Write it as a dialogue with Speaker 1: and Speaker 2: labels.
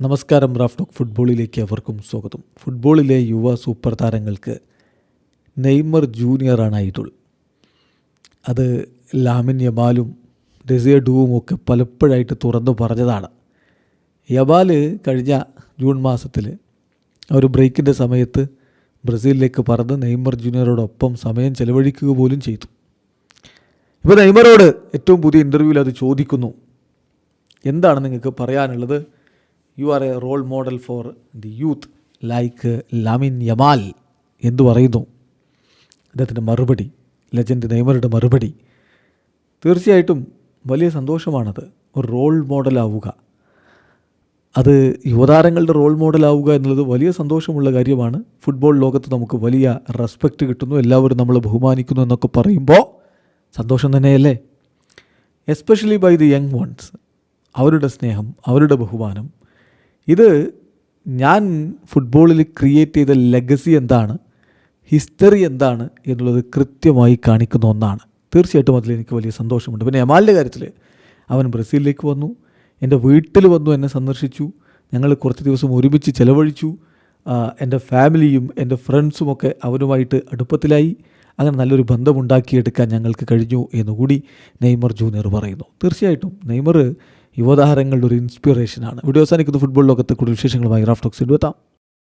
Speaker 1: നമസ്കാരം റാഫ്ടോക്ക് ഫുട്ബോളിലേക്ക് അവർക്കും സ്വാഗതം. ഫുട്ബോളിലെ യുവ സൂപ്പർ താരങ്ങൾക്ക് നെയ്മർ ജൂനിയറാണ് ഐഡോൾ. അത് ലാമിൻ യബാലും ഡെസിയ ഡുവും ഒക്കെ പലപ്പോഴായിട്ട് തുറന്നു പറഞ്ഞതാണ്. യബാൽ കഴിഞ്ഞ ജൂൺ മാസത്തിൽ ഒരു ബ്രേക്കിന്റെ സമയത്ത് ബ്രസീലിലേക്ക് പറന്ന് നെയ്മർ ജൂനിയറോടൊപ്പം സമയം ചെലവഴിക്കുക പോലും ചെയ്തു. ഇപ്പോൾ നെയ്മറോട് ഏറ്റവും പുതിയ ഇന്റർവ്യൂവിൽ അത് ചോദിക്കുന്നു. എന്താണ് നിങ്ങൾക്ക് പറയാനുള്ളത്? You are a role model for the youth like Lamine Yamal എന്ന് പറയുന്നു. അദ്ദേഹത്തിന്റെ മറുപടി ലെജൻഡ് നെയ്മറുടെ മറുപടി തീർച്ചയായിട്ടും വലിയ സന്തോഷമാണത്. ഒരു റോൾ മോഡലാവുക അത് യുവതാരങ്ങളുടെ റോൾ മോഡലാവുക എന്നുള്ളത് വലിയ സന്തോഷമുള്ള കാര്യമാണ്. ഫുട്ബോൾ ലോകത്ത് നമുക്ക് വലിയ റെസ്പെക്റ്റ് കിട്ടുന്നു. എല്ലാവരും നമ്മളെ ബഹുമാനിക്കുന്നു എന്നൊക്കെ പറയുമ്പോൾ സന്തോഷം തന്നെയല്ലേ? Especially by the young ones അവരുടെ സ്നേഹം അവരുടെ ബഹുമാനം ഇത് ഞാൻ ഫുട്ബോളിൽ ക്രിയേറ്റ് ചെയ്ത ലെഗസി എന്താണ്? ഹിസ്റ്ററി എന്താണ്? എന്നുള്ളത് കൃത്യമായി കാണിക്കുന്ന ഒന്നാണ്. തീർച്ചയായിട്ടും അതിൽ എനിക്ക് വലിയ സന്തോഷമുണ്ട്. പിന്നെ എമാലിന്റെ കാര്യത്തിൽ അവൻ ബ്രസീലിലേക്ക് വന്നു. എന്റെ വീട്ടിൽ വന്നു എന്നെ സന്ദർശിച്ചു. ഞങ്ങൾ കുറച്ച് ദിവസം ഒരുമിച്ച് ചിലവഴിച്ചു. എന്റെ ഫാമിലിയും എന്റെ ഫ്രണ്ട്സും ഒക്കെ അവനുമായിട്ട് അടുപ്പത്തിലായി. അങ്ങനെ നല്ലൊരു ബന്ധമുണ്ടാക്കിയെടുക്കാൻ ഞങ്ങൾക്ക് കഴിഞ്ഞു എന്നുകൂടി നെയ്മർ ജൂനിയർ പറയുന്നു. തീർച്ചയായിട്ടും നെയ്മർ യുവതാരങ്ങളുടെ ഒരു ഇൻസ്പിറേഷനാണ് വീഡിയോ അവസാനിക്കുന്ന. ഫുട്ബോൾ ലോകത്തെ കൂടുതൽ വിശേഷങ്ങളുമായി റാഫ്റ്റോക്സിൽ എത്താം.